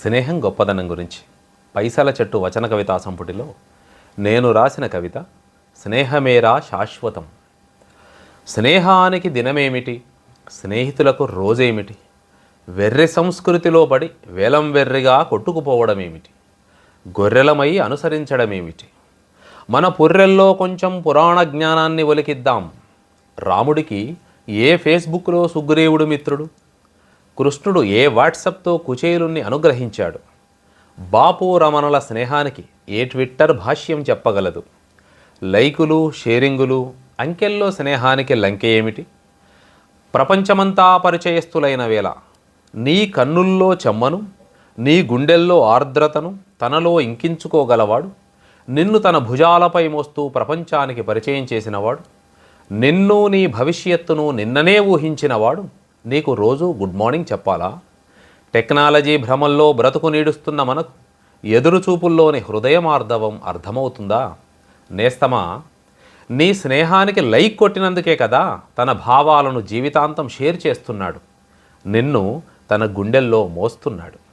స్నేహం గొప్పదనం గురించి. పైసల చెట్టు వచన కవితా సంపుటిలో నేను రాసిన కవిత స్నేహమేరా శాశ్వతం. స్నేహానికి దినమేమిటి? స్నేహితులకు రోజేమిటి? వెర్రి సంస్కృతిలో పడి వేలం వెర్రిగా కొట్టుకుపోవడమేమిటి? గొర్రెలమై అనుసరించడమేమిటి? మన పుర్రెల్లో కొంచెం పురాణ జ్ఞానాన్ని ఒలికిద్దాం. రాముడికి ఏ ఫేస్బుక్లో సుగ్రీవుడు మిత్రుడు? కృష్ణుడు ఏ వాట్సప్తో కుచేలుణ్ణి అనుగ్రహించాడు? బాపు రమణల స్నేహానికి ఏ ట్విట్టర్ భాష్యం చెప్పగలదు? లైకులు షేరింగులు అంకెల్లో స్నేహానికి లంకె ఏమిటి? ప్రపంచమంతా పరిచయస్తులైన వేళ నీ కన్నుల్లో చెమ్మను నీ గుండెల్లో ఆర్ద్రతను తనలో ఇంకించుకోగలవాడు? నిన్ను తన భుజాలపై మోస్తూ ప్రపంచానికి పరిచయం చేసినవాడు? నిన్ను నీ భవిష్యత్తును నిన్ననే ఊహించినవాడు? నీకు రోజు గుడ్ మార్నింగ్ చెప్పాలా? టెక్నాలజీ భ్రమల్లో బ్రతుకు నీడుస్తున్న మనకు ఎదురుచూపుల్లోని హృదయమార్ధవం అర్థమవుతుందా? నేస్తమా నీ స్నేహానికి లైక్ కొట్టినందుకే కదా తన భావాలను జీవితాంతం షేర్ చేస్తున్నాడు. నిన్ను తన గుండెల్లో మోస్తున్నాడు.